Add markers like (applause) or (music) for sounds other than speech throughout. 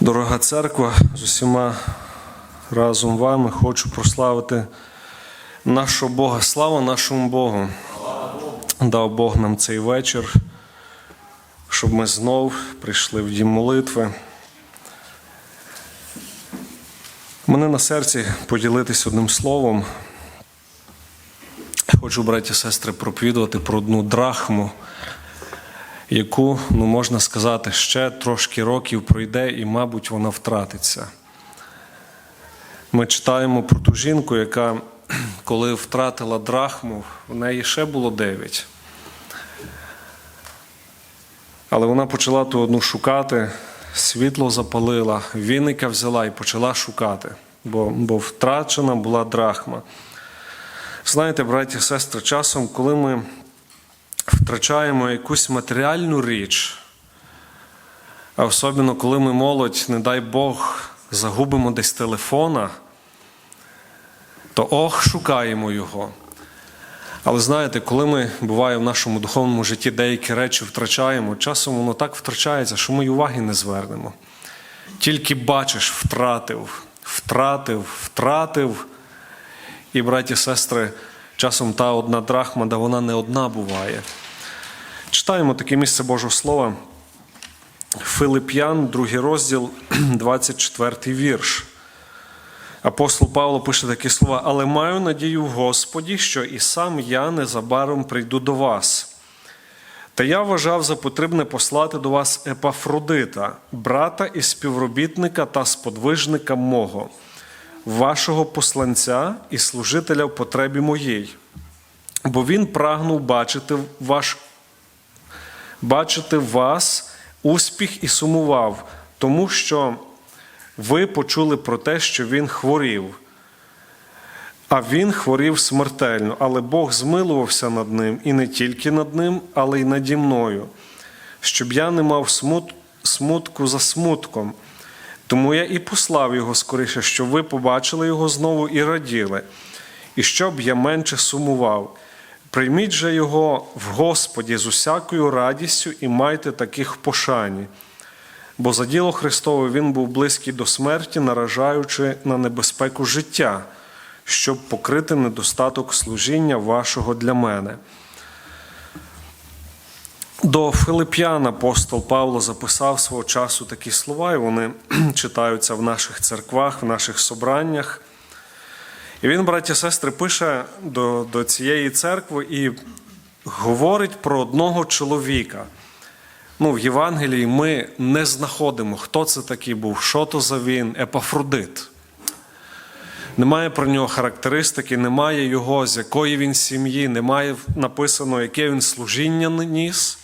Дорога церква, з усіма разом вами хочу прославити нашого Бога. Слава нашому Богу. Дав Бог нам цей вечір, щоб ми знов прийшли в дім молитви. Мене на серці поділитись одним словом. Хочу, браті і сестри, проповідувати про одну драхму, яку, ну можна сказати, ще трошки років пройде і, мабуть, вона втратиться. Ми читаємо про ту жінку, яка, (clears throat) коли втратила драхму, в неї ще було дев'ять. Але вона почала ту одну шукати, світло запалила, віника взяла і почала шукати, бо, бо втрачена була драхма. Знаєте, браті і сестри, часом, коли ми втрачаємо якусь матеріальну річ, а особливо коли ми молодь, не дай Бог, загубимо десь телефона, то ох, шукаємо його. Але знаєте, коли ми буває в нашому духовному житті деякі речі втрачаємо, часом воно так втрачається, що ми й уваги не звернемо. Тільки бачиш, втратив, втратив, втратив. І, браті сестри, часом та одна драхма, да вона не одна буває. Читаємо таке місце Божого Слова. Филип'ян, другий розділ, (clears throat) 24 вірш. Апостол Павло пише такі слова: Але маю надію в Господі, що і сам я незабаром прийду до вас. Та я вважав за потрібне послати до вас Епафродита, брата і співробітника та сподвижника мого, вашого посланця і служителя в потребі моїй. Бо він прагнув бачити ваш, бачити вас успіх і сумував, тому що ви почули про те, що він хворів. А він хворів смертельно, але Бог змилувався над ним і не тільки над ним, але й наді мною, щоб я не мав смут, смутку за смутком. Тому я і послав його скоріше, щоб ви побачили його знову і раділи, і щоб я менше сумував. Прийміть же його в Господі з усякою радістю і майте таких в пошані. Бо за діло Христове він був близький до смерті, наражаючи на небезпеку життя, щоб покрити недостаток служіння вашого для мене. До Филип'ян апостол Павло записав свого часу такі слова, і вони читаються в наших церквах, в наших собраннях. І він, браті і сестри, пише до, до цієї церкви і говорить про одного чоловіка. Ну, В Євангелії ми не знаходимо, хто це такий був, що то за він, епафродит. Немає про нього характеристики, немає його, з якої він сім'ї, немає написано, яке він служіння ніс.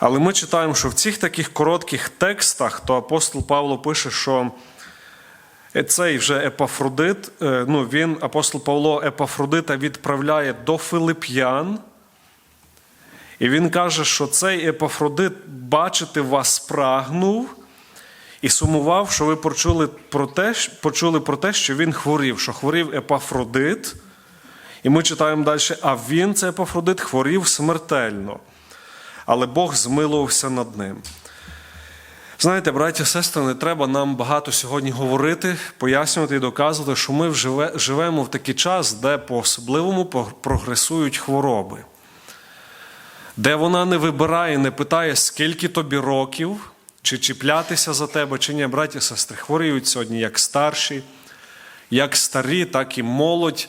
Але ми читаємо, що в цих таких коротких текстах, то апостол Павло пише, що цей вже епафродит, ну, він, апостол Павло Епафродита відправляє до Филип'ян. І він каже, що цей епафродит бачити вас прагнув і сумував, що ви почули про те, почули про те, що він хворів, що хворів епафродит. І ми читаємо далі, а він, цей епафродит, хворів смертельно. Але Бог змилувався над ним. Знаєте, браті і сестри, не треба нам багато сьогодні говорити, пояснювати і доказувати, що ми живемо в такий час, де по-особливому прогресують хвороби де вона не вибирає, не питає, скільки тобі років, чи чіплятися за тебе, чи ні, браті сестри, хворіють сьогодні як старші, як старі, так і молодь.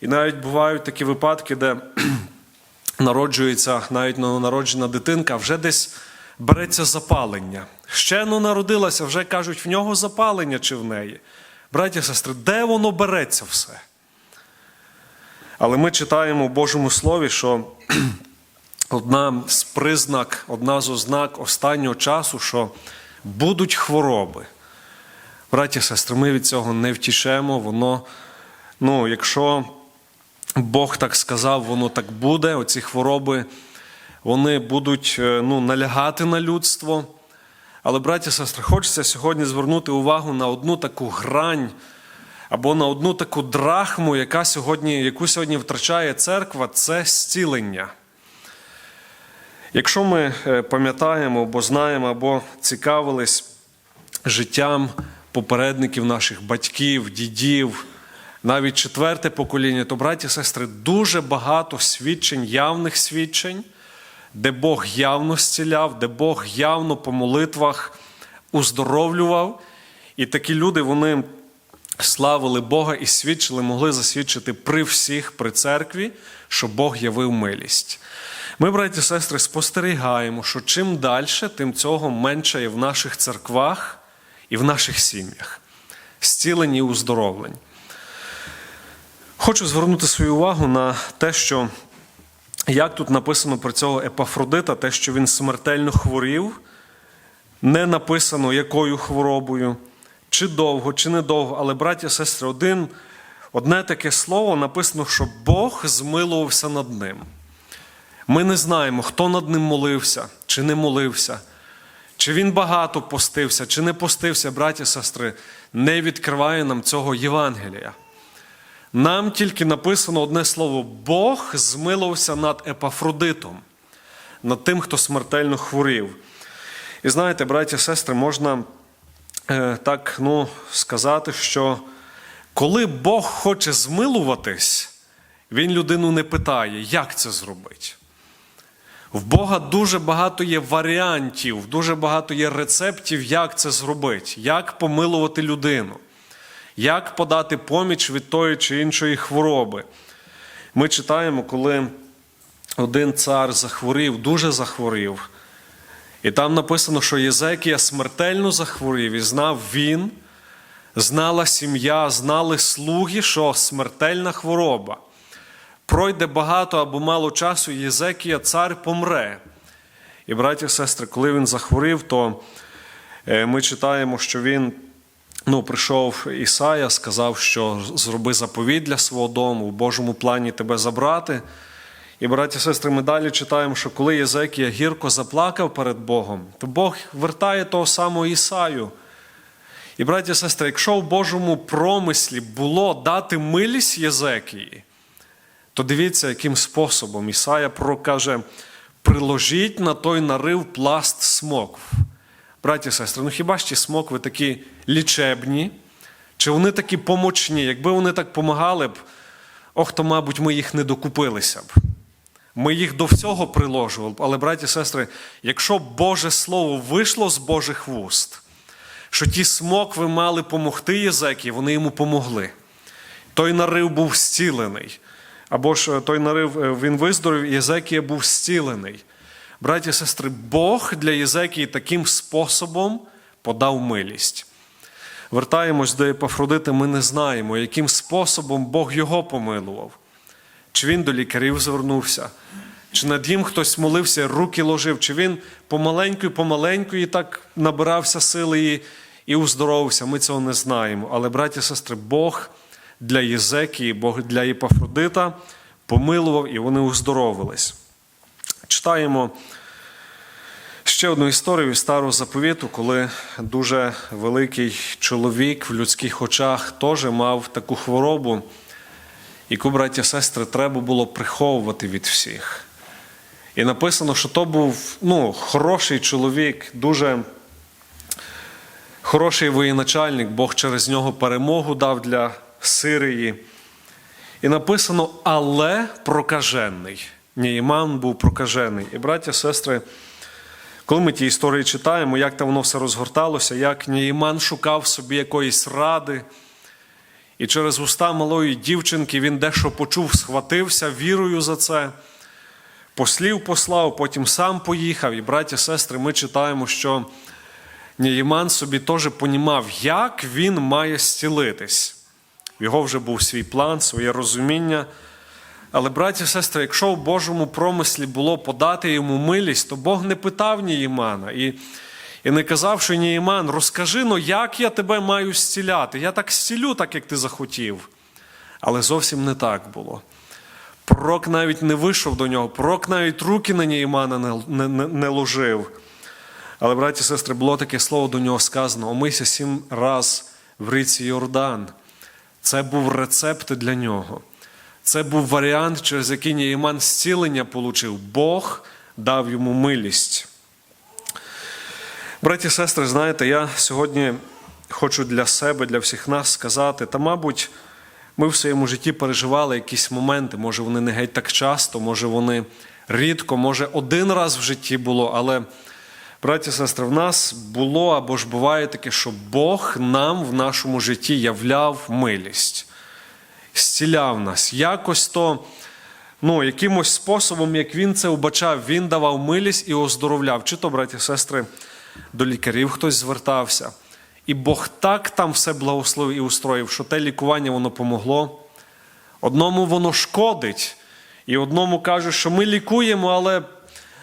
І навіть бувають такі випадки, де народжується навіть новонароджена дитинка, вже десь береться запалення. Ще ну народилася, вже кажуть, в нього запалення чи в неї. Браті і сестри, де воно береться все? Але ми читаємо в Божому Слові, що (clears throat) одна з признак, одна з ознак останнього часу, що будуть хвороби. Браті сестри, ми від цього не втішемо. Воно, ну, якщо Бог так сказав, воно так буде. Оці хвороби вони будуть ну, налягати на людство. Але, браті і сестри, хочеться сьогодні звернути увагу на одну таку грань або на одну таку драхму, яка сьогодні, яку сьогодні втрачає церква, це зцілення. Якщо ми е, пам'ятаємо або знаємо, або цікавились життям попередників наших батьків, дідів, навіть четверте покоління, то, браті і сестри, дуже багато свідчень, явних свідчень, де Бог явно зціляв, де Бог явно по молитвах уздоровлював. І такі люди, вони славили Бога і свідчили, могли засвідчити при всіх, при церкві, що Бог явив милість. Ми, браті і сестри, спостерігаємо, що чим далі, тим цього менше є в наших церквах і в наших сім'ях. Зцілень і уздоровлень. Хочу звернути свою увагу на те, що як тут написано про цього Епафродита, те, що він смертельно хворів, не написано, якою хворобою, чи довго, чи недовго, але, браті і сестри, один, одне таке слово написано, що Бог змилувався над ним. Ми не знаємо, хто над ним молився, чи не молився, чи він багато постився, чи не постився, браті сестри, не відкриває нам цього Євангелія. Нам тільки написано одне слово: Бог змилувався над Епафродитом, над тим, хто смертельно хворів. І знаєте, браті і сестри, можна е, так ну, сказати, що коли Бог хоче змилуватись, Він людину не питає, як це зробити. В Бога дуже багато є варіантів, дуже багато є рецептів, як це зробити, як помилувати людину, як подати поміч від тої чи іншої хвороби. Ми читаємо, коли один цар захворів, дуже захворів. І там написано, що Єзекія смертельно захворів, і знав він, знала сім'я, знали слуги, що смертельна хвороба. Пройде багато або мало часу, Єзекія цар помре. І, браті і сестри, коли він захворів, то е, ми читаємо, що він ну, прийшов Ісая, сказав, що зроби заповідь для свого дому, в Божому плані тебе забрати. І, браті і сестри, ми далі читаємо, що коли Єзекія гірко заплакав перед Богом, то Бог вертає того самого Ісаю. І, браті і сестри, якщо в Божому промислі було дати милість Єзекії, то дивіться, яким способом Ісая пророк каже, приложіть на той нарив пласт смокв. Браті і сестри, ну хіба ж ті смокви такі лічебні? Чи вони такі помочні? Якби вони так помагали б, ох, то, мабуть, ми їх не докупилися б. Ми їх до всього приложували б. Але, браті і сестри, якщо Боже Слово вийшло з Божих вуст, що ті смокви мали помогти Єзекії, вони йому помогли. Той нарив був зцілений. Або ж той нарив е, він виздоровів, Єзекія був зцілений. Браті і сестри, Бог для Єзекії таким способом подав милість. Вертаємось до Епафродита, ми не знаємо, яким способом Бог його помилував. Чи він до лікарів звернувся, чи над ним хтось молився, руки ложив, чи він помаленьку і помаленьку і так набирався сили і, і уздоровився. Ми цього не знаємо. Але, браті і сестри, Бог для Єзекії, Бог для Єпафродита помилував і вони уздоровились. Читаємо ще одну історію із старого заповіту, коли дуже великий чоловік в людських очах теж мав таку хворобу, яку, браті і сестри, треба було приховувати від всіх. І написано, що то був ну, хороший чоловік, дуже хороший воєначальник, Бог через нього перемогу дав для Сирії. І написано, але прокажений. Нєйман був прокажений. І браття, сестри, коли ми ті історії читаємо, як там воно все розгорталося, як Нєйман шукав собі якоїсь ради, і через уста малої дівчинки він дещо почув, схватився вірою за це, послів послав, потім сам поїхав. І, браття, сестри, ми читаємо, що Нєйман собі теж понімав, як він має зцілитись. В його вже був свій план, своє розуміння. Але, браті і сестри, якщо в Божому промислі було подати йому милість, то Бог не питав Ніїмана і і не казав, що Ніїман, розкажи ну, як я тебе маю зціляти. Я так зцілю, так як ти захотів. Але зовсім не так було. Пророк навіть не вийшов до нього, пророк навіть руки на Ніїмана не, не, не, не ложив. Але, браті і сестри, було таке слово до нього сказано: омийся сім раз в ріці Йордан. Це був рецепт для нього. Це був варіант, через який Нієман зцілення получив. Бог дав йому милість. Браті і сестри, знаєте, я сьогодні хочу для себе, для всіх нас сказати, та, мабуть, ми в своєму житті переживали якісь моменти, може, вони не геть так часто, може, вони рідко, може, один раз в житті було, але, браті і сестри, в нас було або ж буває таке, що Бог нам в нашому житті являв милість, зціляв нас. Якось то, ну, якимось способом, як він це вбачав, він давав милість і оздоровляв. Чи то, браті сестри, до лікарів хтось звертався. І Бог так там все благословив і устроїв, що те лікування воно помогло. Одному воно шкодить, і одному кажуть, що ми лікуємо, але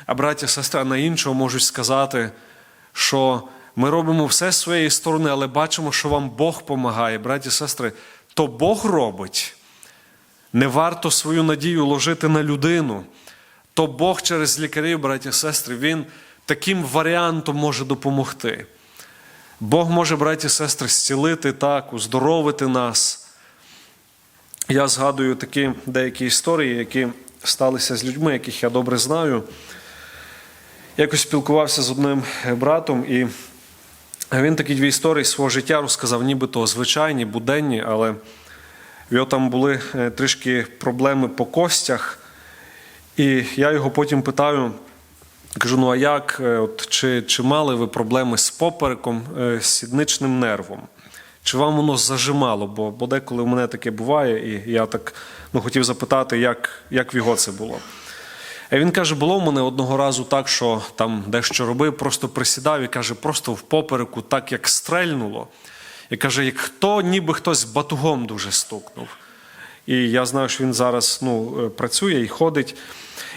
а браття, сестра на іншого можуть сказати, що ми робимо все з своєї сторони, але бачимо, що вам Бог допомагає. Браті, сестри, то Бог робить. Не варто свою надію ложити на людину. То Бог через лікарів, браті, сестри, Він таким варіантом може допомогти. Бог може, браті і сестри, зцілити так, уздоровити нас. Я згадую такі деякі історії, які сталися з людьми, яких я добре знаю. Якось спілкувався з одним братом, і він такі дві історії свого життя розказав, нібито звичайні, буденні, але в його там були е, трішки проблеми по костях. І я його потім питаю, Кажу, ну а як, е, от, чи, чи мали ви проблеми з попереком, е, з сідничним нервом? Чи вам воно зажимало? Бо, бо деколи в мене таке буває, і я так ну, хотів запитати, як, як в його це було. Він каже, було в мене одного разу так, що там дещо робив, просто присідав і каже, просто в попереку, так як стрельнуло. І каже, як хто, ніби хтось батугом дуже стукнув. І я знаю, що він зараз ну, е, працює і ходить.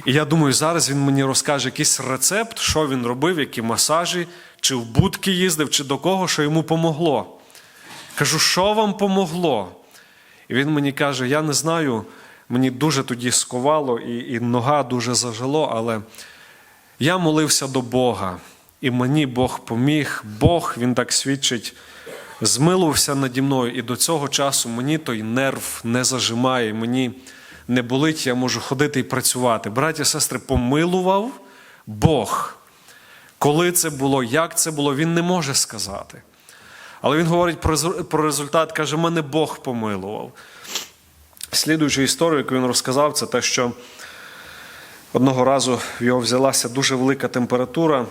І я думаю, зараз він мені розкаже якийсь рецепт, що він робив, які масажі, чи в будки їздив, чи до кого, що йому помогло. Кажу, що вам помогло? І він мені каже: я не знаю, мені дуже тоді сковало, і, і нога дуже зажило, але я молився до Бога, і мені Бог поміг. Бог, він так свідчить, змилувався наді мною, і до цього часу мені той нерв не зажимає. Мені не болить, я можу ходити і працювати. Браті сестри, помилував Бог. Коли це було, як це було, він не може сказати. Але він говорить про результат, каже, мене Бог помилував. Слідуючу історію, яку він розказав, це те, що одного разу в його взялася дуже велика температура,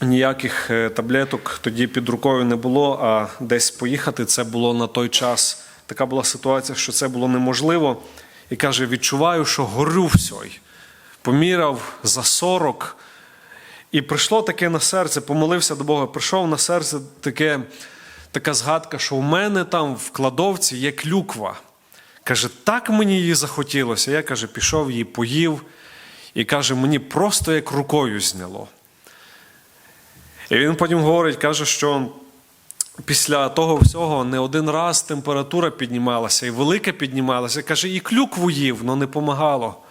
ніяких е, таблеток тоді під рукою не було, а десь поїхати це було на той час. Така була ситуація, що це було неможливо і каже: відчуваю, що горю всьой. Поміряв за 40. І прийшло таке на серце, помолився до Бога, прийшов на серце таке, така згадка, що в мене там в кладовці є клюква. Каже, так мені її захотілося. Я каже, пішов її, поїв, і каже, мені просто як рукою зняло. І він потім говорить, каже, що після того всього не один раз температура піднімалася, і велика піднімалася. Каже, і клюкву їв, але не помагало.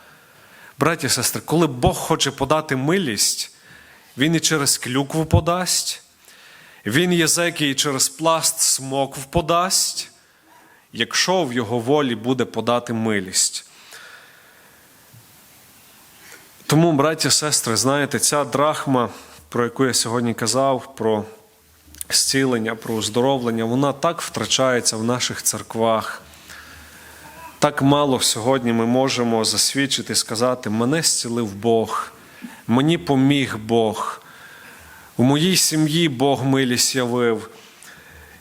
Браті і сестри, коли Бог хоче подати милість, Він і через клюкву подасть, Він язики і через пласт смокв подасть, якщо в його волі буде подати милість. Тому, браті сестри, знаєте, ця драхма, про яку я сьогодні казав, про зцілення, про оздоровлення, вона так втрачається в наших церквах. Так мало сьогодні ми можемо засвідчити і сказати, мене зцілив Бог, мені поміг Бог, в моїй сім'ї Бог милість явив.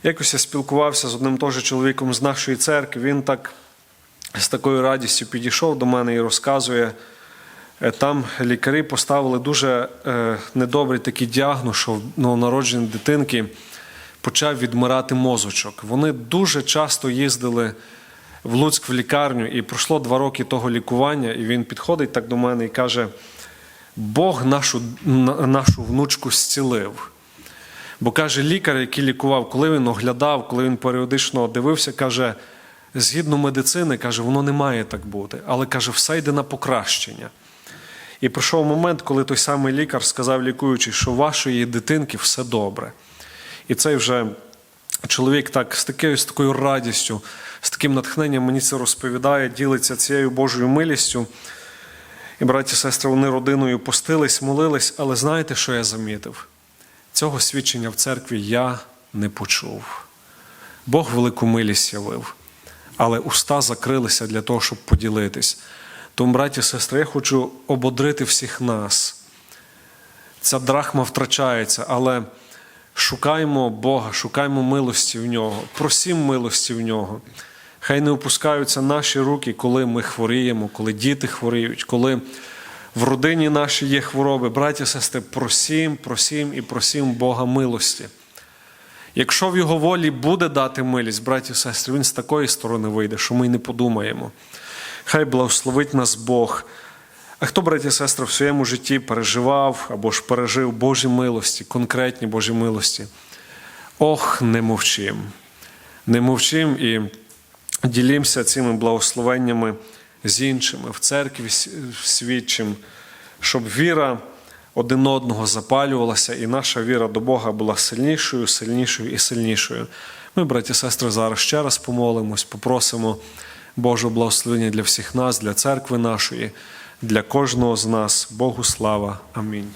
Якось я спілкувався з одним теж чоловіком з нашої церкви, він так з такою радістю підійшов до мене і розказує. Е, там лікарі поставили дуже е, недобрий такий діагноз, що новонароджені дитинки почав відмирати мозочок. Вони дуже часто їздили в Луцьк в лікарню, і пройшло два роки того лікування, і він підходить так до мене і каже: Бог нашу, нашу внучку зцілив. Бо каже, лікар, який лікував, коли він оглядав, коли він періодично дивився, каже, згідно медицини, каже, воно не має так бути. Але каже, все йде на покращення. І прийшов момент, коли той самий лікар сказав лікуючий, що у вашої дитинки все добре. І цей вже чоловік так з такою, з такою радістю, з таким натхненням мені це розповідає, ділиться цією Божою милістю. І, браті і сестри, вони родиною постились, молились, але знаєте, що я замітив? Цього свідчення в церкві я не почув. Бог велику милість явив, але уста закрилися для того, щоб поділитись. Тому, браті і сестри, я хочу ободрити всіх нас. Ця драхма втрачається, але шукаймо Бога, шукаймо милості в нього, просім милості в нього. Хай не опускаються наші руки, коли ми хворіємо, коли діти хворіють, коли в родині нашій є хвороби. Браті сестри, просім, просім і просім Бога милості. Якщо в його волі буде дати милість, браті сестри, він з такої сторони вийде, що ми й не подумаємо. Хай благословить нас Бог. А хто, браті сестри, в своєму житті переживав або ж пережив Божі милості, конкретні Божі милості? Ох, не мовчим. Не мовчим і ділімося цими благословеннями з іншими, в церкві свідчим, щоб віра один одного запалювалася, і наша віра до Бога була сильнішою, сильнішою і сильнішою. Ми, браті і сестри, зараз ще раз помолимось, попросимо Божого благословення для всіх нас, для церкви нашої, для кожного з нас. Богу слава. Амінь.